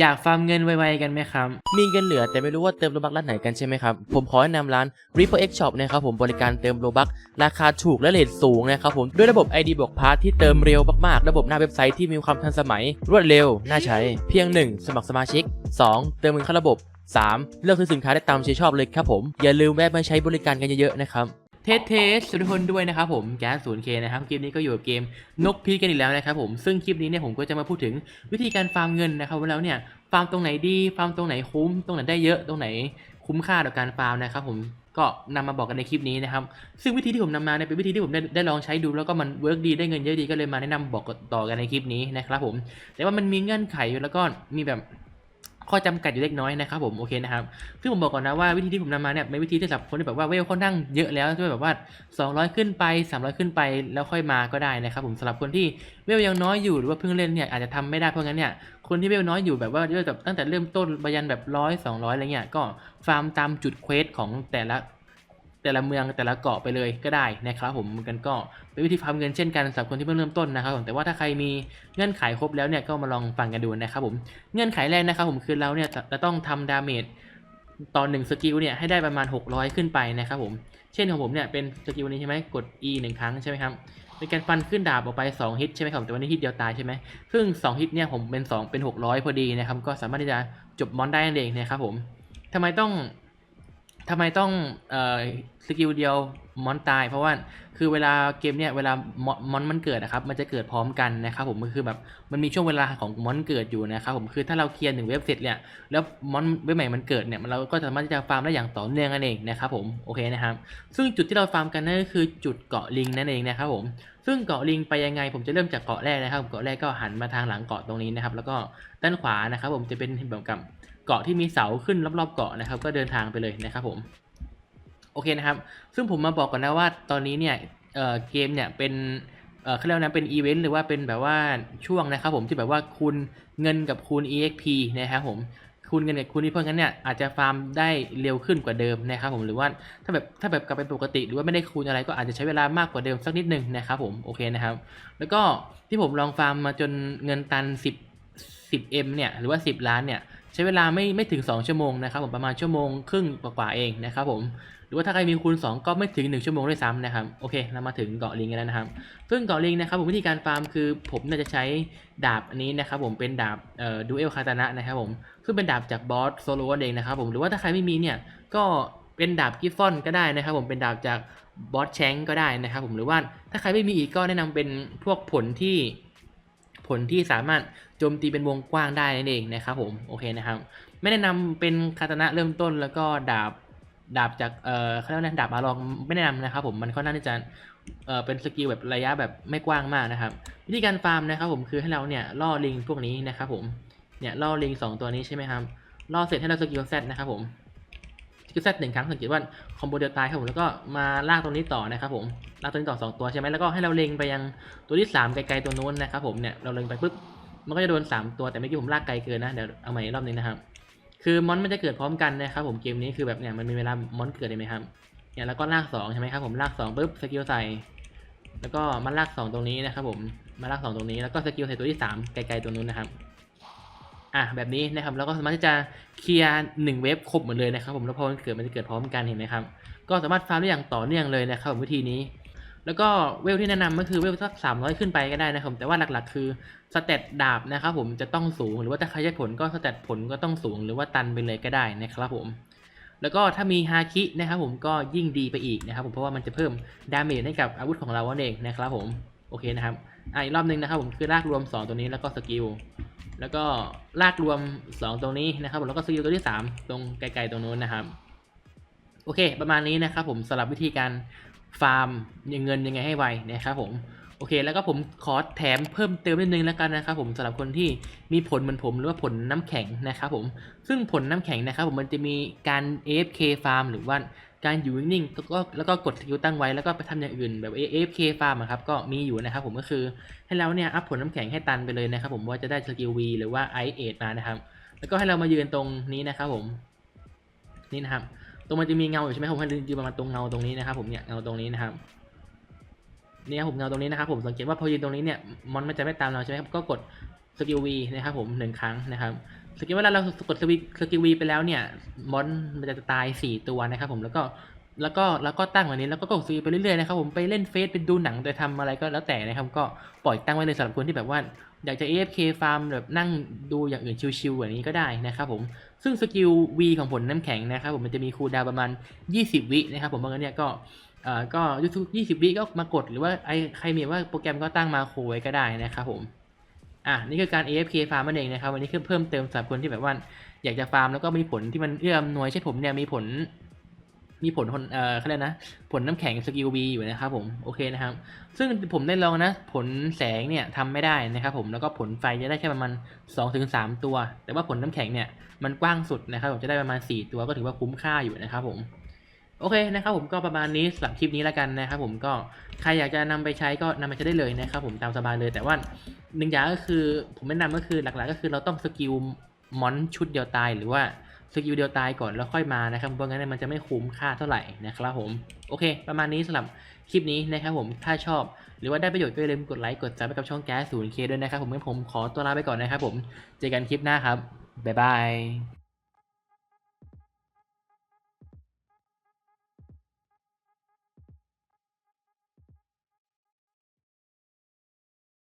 อยากฟาร์มเงินไวๆกันไหมครับ มีเงินเหลือแต่ไม่รู้ว่าเติมโลบักร้านไหนกันใช่ไหมครับ ผมขอแนะนำร้าน Reaper X Shop นะครับผมบริการเติมโลบักราคาถูกและเรทสูงนะครับผมด้วยระบบ ID บวกพาร์ทที่เติมเร็วมากๆ ระบบหน้าเว็บไซต์ที่มีความทันสมัย รวดเร็ว น่าใช้ เพียง 1 สมัครสมาชิก 2 เติมเงินเข้าระบบ 3 เลือกซื้อสินค้าได้ตามใจชอบเลยครับผม อย่าลืมแวะมาใช้บริการกันเยอะๆนะครับ เทสเทสทุกคนด้วยนะครับผมแก๊สศูนย์เคนะครับคลิปนี้ก็อยู่กับเกมนกพีกันอีกแล้วนะครับผมซึ่งคลิปนี้เนี่ยผมก็จะมาพูดถึงวิธีการฟาร์มเงินนะครับว่าแล้วเนี่ยฟาร์มตรงไหนดีฟาร์มตรงไหนคุ้มตรงไหนได้เยอะตรงไหนคุ้มค่าต่อการฟาร์มนะครับผมก็นำมาบอกกันในคลิปนี้นะครับซึ่งวิธีที่ผมนำมาเนี่ยเป็นวิธีที่ผมได้ได้ลองใช้ดูแล้วก็มันเวิร์กดีได้เงินเยอะดีก็เลยมาแนะนำบอกต่อกันในคลิปนี้นะครับผมแต่ว่ามันมีเงื่อนไขแล้วก็มีแบบ ข้อจำกัดอยู่เล็กน้อยนะครับผมโอเคนะครับซึ่งผมบอกก่อนนะว่าวิธีที่ผมนำมาเนี่ยเป็นวิธีที่สำหรับคนที่แบบว่าเวลค่อนข้างเยอะแล้วที่แบบว่า 200 ขึ้นไป 300 ขึ้นไปแล้วค่อยมาก็ได้นะครับผมสำหรับคนที่เวลยังน้อยอยู่หรือว่าเพิ่งเล่นเนี่ยอาจจะทำไม่ได้เพราะงั้นเนี่ยคนที่เวลน้อยอยู่แบบว่าเวลแบบตั้งแต่เริ่มต้นบยันแบบร้อยสองร้อยอะไรเงี้ยก็ฟาร์มตามจุดเควสของแต่ละ แต่ละเมืองแต่ละเกาะไปเลยก็ได้นะครับผมเหมือนกันก็เป็นวิธีฟาร์มเงินเช่นกันสำหรับคนที่เพิ่งเริ่มต้นนะครับผมแต่ว่าถ้าใครมีเงื่อนไขครบแล้วเนี่ยก็มาลองฟังกันดูนะครับผมเงื่อนไขแรกนะครับผมคือเราเนี่ยจะต้องทำดาเมจต่อหนึ่งสกิลเนี่ยให้ได้ประมาณ 600 ขึ้นไปนะครับผมเช่นของผมเนี่ยเป็นสกิลนี้ใช่ไหมกด E หนึ่งครั้งใช่ไหมครับเป็นการฟันขึ้นดาบออกไป 2 ฮิตใช่ไหมครับแต่วันนี้ฮิตเดียวตายใช่ไหมซึ่ง 2 ฮิตเนี่ยผมเป็น 2 เป็น 600 พอดีนะครับก็สามารถที่จะจบมอนได้นั่นเองนะครับผมทำไมต้อง ทำไมต้องเอ่อสกิลเดียว มอนตาย เพราะว่าคือเวลาเกมเนี่ยเวลามอนมันเกิดนะครับมันจะเกิดพร้อมกันนะครับผมคือแบบมันมีช่วงเวลาของมอนเกิดอยู่นะครับผมคือถ้าเราเคลียร์หนึ่งเว็บเสร็จเนี่ยแล้วมอนเว็บใหม่มันเกิดเนี่ยเราก็สามารถที่จะฟาร์มได้อย่างต่อเนื่องนั่นเองนะครับผมโอเคนะครับซึ่งจุดที่เราฟาร์มกันนั่นก็คือจุดเกาะลิงนั่นเองนะครับผมซึ่งเกาะลิงไปยังไงผมจะเริ่มจากเกาะแรกนะครับเกาะแรกก็หันมาทางหลังเกาะตรงนี้นะครับแล้วก็ด้านขวานะครับผมจะเป็นแบบกับเกาะที่มีเสาขึ้นรอบๆเกาะนะครับก็เดินทางไปเลยนะครับผม โอเคนะครับ ซึ่งผมมาบอกก่อนนะว่าตอนนี้เนี่ยเอ่อเกมเนี่ยเป็นเอ่อเขาเรียกนะเป็นอีเวนต์หรือว่าเป็นแบบว่าช่วงนะครับผมที่แบบว่าคูณเงินกับคูณ exp นะครับผมคูณเงินกับคูณนี้เพราะงั้นเนี่ยอาจจะฟาร์มได้เร็วขึ้นกว่าเดิมนะครับผมหรือว่าถ้าแบบถ้าแบบกลับไปปกติ หรือว่าไม่ได้คูณอะไรก็อาจจะใช้เวลามากกว่าเดิมสักนิดนึงนะครับผมโอเคนะครับ แล้วก็ที่ผมลองฟาร์มมาจนเงินตัน 10 10m เนี่ยหรือว่า 10 ล้านเนี่ย ใช้เวลาไม่ไม่ถึง 2 ชั่วโมงนะครับผมประมาณชั่วโมงครึ่งกว่าๆเองนะครับผมหรือว่าถ้าใครมีคูณ 2 ก็ไม่ถึง 1 ชั่วโมงด้วยซ้ำนะครับโอเคเรามาถึงเกาะลิงกันแล้วนะครับ ซึ่งเกาะลิงนะครับผมวิธีการฟาร์มคือผมเนี่ยจะใช้ดาบอันนี้นะครับผมเป็นดาบเอ่อดูเอลคาตานะนะครับผมซึ่งเป็นดาบจากบอสโซโลเองนะครับผมหรือว่าถ้าใครไม่มีเนี่ยก็เป็นดาบกิฟฟอนก็ได้นะครับผมเป็นดาบจากบอสแชงก็ได้นะครับผมหรือว่าถ้าใครไม่มีอีกก็แนะนำเป็นพวกผลที่ ผลที่สามารถโจมตีเป็นวงกว้างได้นั่นเองนะครับผมโอเคนะครับ ไม่แนะนำเป็นคาตานะเริ่มต้นแล้วก็ดาบดาบจากเอ่อเขาเรียกว่าดาบอาลองไม่แนะนำนะครับผมมันค่อนข้างที่จะเอ่อเป็นสกิลแบบระยะแบบไม่กว้างมากนะครับ วิธีการฟาร์มนะครับผมคือให้เราเนี่ยล่อลิงพวกนี้นะครับผมเนี่ยล่อลิงสองตัวนี้ใช่ไหมครับล่อเสร็จให้เราสกิลเซตนะครับผม สกิลเซตหนึ่งครั้งสังเกตว่าคอมโบเดียวตายครับผมแล้วก็มาลากตรงนี้ต่อนะครับผมลากตัวนี้ต่อสองตัวใช่ไหมแล้วก็ให้เราเล็งไปยังตัวที่สามไกลๆตัวนู้นนะครับผมเนี่ยเราเล็งไปปุ๊บมันก็จะโดนสามตัวแต่เมื่อกี้ผมลากไกลเกินนะเดี๋ยวเอาใหม่รอบนึงนะครับคือมอนมันจะเกิดพร้อมกันนะครับผมเกมนี้คือแบบเนี่ยมันมีเวลามอนเกิดเห็นไหมครับเนี่ยแล้วก็ลากสองใช่ไหมครับผมลากสองปุ๊บสกิลใส่ แล้วก็มาลากสองตรงนี้นะครับผมมาลากสองตรงนี้แล้วก็สกิลใส่ตัวที่สามไกลๆตัวนู้นนะครับ อะแบบนี้นะครับแล้วก็สามารถที่จะเคลียร์หนึ่งเวฟครบหมดเลยนะครับผมแล้วพอมันเกิดมันจะเกิดพร้อมกันเห็นไหมครับก็สามารถฟาร์มได้อย่างต่อเนื่องเลยนะครับผมวิธีนี้ แล้วก็เวลที่แนะนำก็คือเวลสักสามร้อยขึ้นไปก็ได้นะครับแต่ว่าหลักๆ คือสเตตดาบนะครับผมจะต้องสูงหรือว่าถ้าใครใช้ผลก็สเตตผลก็ต้องสูงหรือว่าตันไปเลยก็ได้นะครับผมแล้วก็ถ้ามีฮาคินะครับผมก็ยิ่งดีไปอีกนะครับผมเพราะว่ามันจะเพิ่มดาเมจให้กับอาวุธของเราเองนะครับผมโอเคนะครับอะอีกรอบหนึงนะครับผมคือลากรวม 2 ตัวนี้แล้วก็สกิล แล้วก็ลากรวม 2 ตรงนี้นะครับผมแล้วก็สกิลตัวที่ 3 ตรงไกลๆตรงนู้นนะครับ โอเค ประมาณนี้นะครับผมสำหรับวิธีการฟาร์มเงินยังไงให้ไวนะครับผมโอเค แล้วก็ผมขอแถมเพิ่มเติมนิดนึงแล้วกันนะครับผมสำหรับคนที่มีผลเหมือนผมหรือว่าผลน้ำแข็งนะครับผมซึ่งผลน้ำแข็งนะครับผมมันจะมีการ AFK ฟาร์มหรือว่า การอยู่นิ่งๆแล้วก็แล้วก็กดสกิลตั้งไว้แล้วก็ไปทำอย่างอื่นแบบ AFK ฟาร์มครับก็มีอยู่นะครับผมก็คือให้เราเนี่ยอัพผลน้ำแข็งให้ตันไปเลยนะครับผมว่าจะได้สกิล V หรือว่า i อมานะครับ แล้วก็ให้เรามายืนตรงนี้นะครับผมนี่นะครับ ตรงมันจะมีเงาอยู่ใช่ไหมผมให้ยืนประมาณตรงเงาตรงนี้นะครับผมเนี่ยเงาตรงนี้นะครับเนี่ยผมเงาตรงนี้นะครับผมสังเกตว่าพอยืนตรงนี้เนี่ยมอนมันจะไม่ตามเราใช่ไหมครับก็กดสกิล V นะครับผมหนึ่งครั้งนะครับ สกิลเวลาเรากดสวิสกิลวีไปแล้วเนี่ยมอนมันจะตายสี่ตัวนะครับผมแล้วก็แล้วก็แล้วก็ตั้งวันนี้แล้วก็กดสวิไปเรื่อยๆนะครับผมไปเล่นเฟซไปดูหนังไปทำอะไรก็แล้วแต่นะครับก็ปล่อยตั้งไว้เลยสำหรับคนที่แบบว่าอยากจะ AFK ฟาร์มแบบนั่งดูอย่างอื่นชิวๆแบบนี้ก็ได้นะครับผมซึ่งสกิล V ของผลน้ำแข็งนะครับผมมันจะมีคูลดาวประมาณ 20 วินะครับผมเพรางั้นเนี่ยก็เอ่อก็ทุกๆ20 วิก็มากดหรือว่าไอใครมีว่าโปรแกรมก็ตั้งมาโคไว้ก็ได้นะครับผม อะนี่คือการ AFK ฟาร์มนั่นเองนะครับวันนี้คือเพิ่มเติมสำหรับคนที่แบบว่าอยากจะฟาร์มแล้วก็มีผลที่มันเอื้ออำนวยเช่นผมเนี่ยมีผล มีผลคนเอ่อเขาเรียกนะ ผลน้ำแข็งสกิล B อยู่นะครับผมโอเคนะครับ ซึ่งผมได้ลองนะ ผลแสงเนี่ยทำไม่ได้นะครับผมแล้วก็ผลไฟจะได้แค่ประมาณ2-3ถึงสตัว แต่ว่าผลน้ำแข็งเนี่ยมันกว้างสุดนะครับผมจะได้ประมาณ 4 ตัวก็ถือว่าคุ้มค่าอยู่นะครับผม โอเคนะครับผมก็ประมาณนี้สำหรับคลิปนี้แล้วกันนะครับผมก็ใครอยากจะนำไปใช้ก็นำไปใช้ได้เลยนะครับผมตามสบายเลยแต่ว่าหนึ่งอย่างก็คือผมแนะนำก็คือหลักๆ ก็คือเราต้องสกิลมอนชุดเดียวตายหรือว่าสกิลเดียวตายก่อนแล้วค่อยมานะครับเพราะงั้นมันจะไม่คุ้มค่าเท่าไหร่นะครับผมโอเค ประมาณนี้สำหรับคลิปนี้นะครับผมถ้าชอบ หรือว่าได้ประโยชน์ก็อย่าลืมกดไลค์กดซับไปกับช่องแก๊สศูนย์เคด้วยนะครับผมงั้นผมขอตัวลาไปก่อนนะครับผมเจอกันคลิปหน้าครับบ๊ายบาย